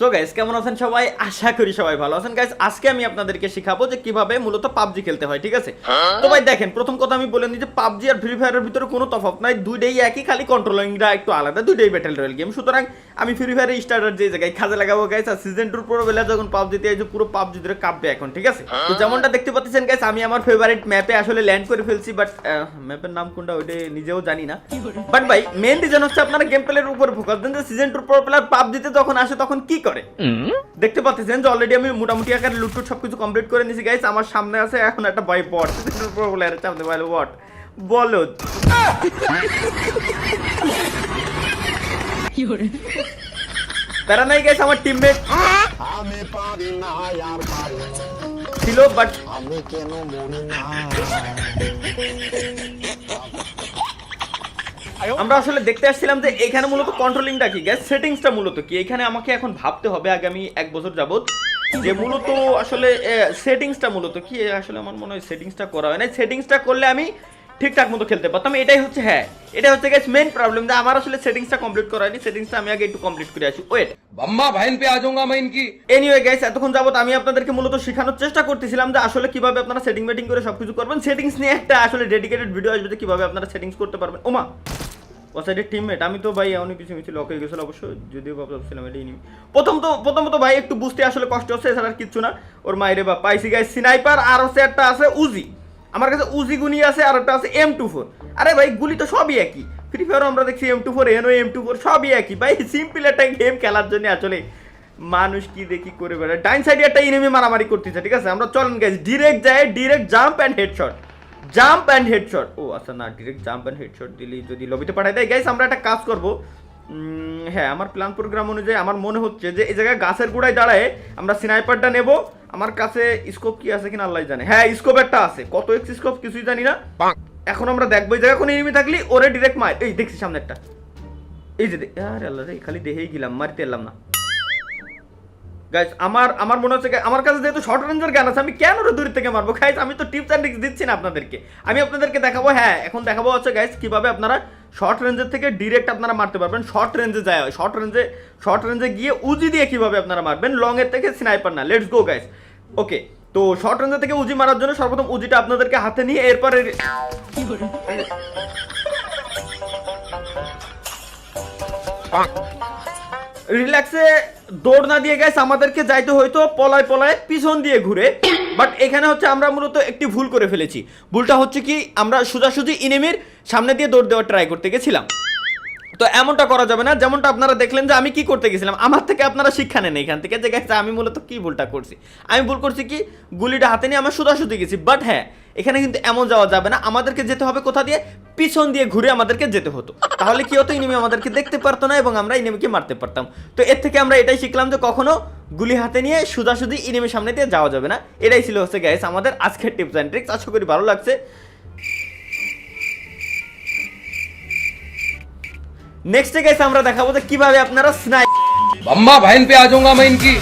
So guys কেমন আছেন সবাই? আশা করি সবাই ভালো আছেন। গাইস আজকে আমি আপনাদেরকে শেখাবো যে কীভাবে মূলত পাবজি খেলতে হয়, ঠিক আছে? তো ভাই দেখেন, প্রথম কথা আমি বলে নিই যে পাবজি আর ফ্রি ফায়ারের ভিতরে কোনো তফাৎ নাই। দুইটাই একই, খালি কন্ট্রোলিংটা একটু আলাদা, দুইটাই ব্যাটেল রয়্যাল গেম সুতরাং আমি ফ্রি ফায়ারের স্টার্টার যে জায়গায় কাজে লাগাবো গাইস আর সিজন টুর পর বেলা যখন পাবজিতে যে পুরো পাবজি ধরে কাঁপবে এখন, ঠিক আছে? তো যেমনটা দেখতে পাচ্ছেন গাইস আমি আমার ফেভারিট ম্যাপে আসলে ল্যান্ড করে ফেলছি বাট ম্যাপের নাম কোনটা ওইটা নিজেও জানি না। বাট ভাই মেন রিজন হচ্ছে আপনারা গেম প্লের উপর ফোকাস দেন যে সিজন টুর পর প্লেয়ার পাবজিতে যখন আসে, তখন কি করে? দেখতে পাচ্ছেন যে অলরেডি আমি মোটামুটি আকারে লুটটুট সবকিছু কমপ্লিট করে নিয়েছি গাইস আমার সামনে আছে এখন একটা বাই বট সামনে বলে। বট বলো প্যারা নাই গাইস আমার টিমমেট আমি পারি না আর পারি ছিল বাট আমি কেন মরি না আমরা আসলে দেখতে আসছিলাম যে এখানে মূলত কন্ট্রোলিংটা কি? গ্যাস সেটিংসটা মূলত কি? এখানে আমাকে এখন ভাবতে হবে আগামী এক বছর যাবত যে মূলত আসলে সেটিংসটা মূলত কি? আসলে আমার মনে হয় সেটিংসটা করা হয় না সেটিংসটা করলে আমি ঠিকঠাক মতো খেলতে পারতাম। এটাই হচ্ছে হ্যাঁ এটা হচ্ছে গ্যাস মেন প্রবলেম যে আমার আসলে সেটিংসটা কমপ্লিট করা হয়নি। সেটিংসটা আমি আগে একটু কমপ্লিট করে আসি। ওয়েট বাম্মা ভাইন পে আজঙ্গা মাইন কি? এনিওয়ে গাইস এতক্ষণ যাবত আমি আপনাদেরকে মূলত শেখানোর চেষ্টা করতেছিলাম যে আসলে কীভাবে আপনারা সেটিং মেটিং করে সবকিছু করবেন। সেটিংস নিয়ে একটা আসলে ডেডিকেটেড ভিডিও আসবে যে কীভাবে আপনারা সেটিংস করতে পারবেন। ওমা! ও টিমমেট আমি তো ভাই অনেক কিছু মিছিল লক হয়ে গেছিল অবশ্য, যদিও ভাবছিলাম এটাই নিবি প্রথম তো প্রথমত ভাই একটু বুঝতে আসলে কষ্ট হচ্ছে, এছাড়া আর কিচ্ছু না। ওর মায়েরে বা পাইছি গাইস সিনাইপার আর হচ্ছে একটা আছে উজি আমার কাছে উজি গুনি আছে, আর একটা আছে এম টু ফোর আরে ভাই, গুলি তো সবই একই। ফ্রি ফায়ার আমরা দেখছি এম টু ফোর এনও এম টু ফোর সবই একই। ভাই সিম্পল একটা গেম খেলার জন্য আসলে মানুষ কি দেখি করে বেড়ায়। ডাইন সাইডে একটা ইনেমি মারামারি করতেছে, ঠিক আছে? আমরা চলেন গাইস ডিরেক্ট যায় direct jump and headshot jump and headshot ও আচ্ছা না ডিরেক্ট জাম্প অ্যান্ড হেডশট দিলি যদি লবিতে পাঠাই দেয়। গাইস আমরা একটা কাজ করব। হ্যাঁ আমার প্ল্যান প্রোগ্রাম অনুযায়ী আমার মনে হচ্ছে যে এই জায়গায় গাছের গোড়ায় দাঁড়ায় আমরা স্নাইপারটা নেব। আমার কাছে স্কোপ কি আছে কিনা আল্লাহ জানে। হ্যাঁ স্কোপ একটা আছে। কত এক্স স্কোপ কিছুই জানি না। এখন আমরা দেখব এই জায়গায় কোনো এনিমি থাকলে ওরে ডিরেক্ট মার। এই দেখছি সামনে একটা এই যে আরে আল্লাহ রে খালি দেখেই গেলাম মারতে এলাম না। গাইস আমার আমার মনে হচ্ছে আমার কাছে যেহেতু শর্ট রেঞ্জের গান আছে, আমি কেন ওরা দূর থেকে মারবো? গাইস আমি তো টিপস অ্যান্ড ট্রিক্স দিচ্ছি না আপনাদেরকে। আমি আপনাদেরকে দেখাবো হ্যাঁ এখন দেখাবো হচ্ছে গাইস কীভাবে আপনারা শর্ট রেঞ্জের থেকে ডিরেক্ট আপনারা মারতে পারবেন। শর্ট রেঞ্জে যায় শর্ট রেঞ্জে শর্ট রেঞ্জে গিয়ে উজি দিয়ে কীভাবে আপনারা মারবেন? লং এর থেকে স্নাইপার না। লেটস গো গাইস ওকে তো শর্ট রেঞ্জের থেকে উজি মারার জন্য সর্বপ্রথম উজিটা আপনাদেরকে হাতে নিয়ে এরপরে রিল্যাক্সে দৌড় না দিয়ে গেছে আমাদেরকে যাইতে হয়তো পলায় পলায় পিছন দিয়ে ঘুরে। বাট এখানে হচ্ছে আমরা মূলত একটি ভুল করে ফেলেছি। ভুলটা হচ্ছে কি, আমরা সোজাসুজি ইনেমির সামনে দিয়ে দৌড় দেওয়ার ট্রাই করতে গেছিলাম। তো এমনটা করা যাবে না, যেমনটা আপনারা দেখলেন যে আমি কি করতে গেছিলাম, আমার থেকে আপনারা শিক্ষা নেন এখান থেকে যে গেছে আমি মূলত কি ভুলটা করছি। আমি ভুল করছি কি, গুলিটা হাতে নিয়ে আমরা সোজাসুজি গেছি। বাট হ্যাঁ এখানে কিন্তু এমন যাওয়া যাবে না আমাদেরকে যেতে হবে কোথা দিয়ে পিছন দিয়ে ঘুরে আমাদেরকে যেতে হতো তাহলে কি হতো ইনিমি আমাদেরকে দেখতে পারতো না এবং আমরা ইনিমিকে মারতে পারতাম তো এর থেকে আমরা এটাই শিখলাম যে কখনো গুলি হাতে নিয়ে সোজাসুজি ইনিমির সামনে দিয়ে যাওয়া যাবে না এটাই ছিল হচ্ছে গ্যাস আমাদের আজকের টিপস অ্যান্ড ট্রিক্স আশা করি ভালো লাগছে নেক্সট গাইস আমরা দেখাবো যে কিভাবে আপনারা স্নাইপ बम्मा बहन पे आ जाऊंगा मैं इनकी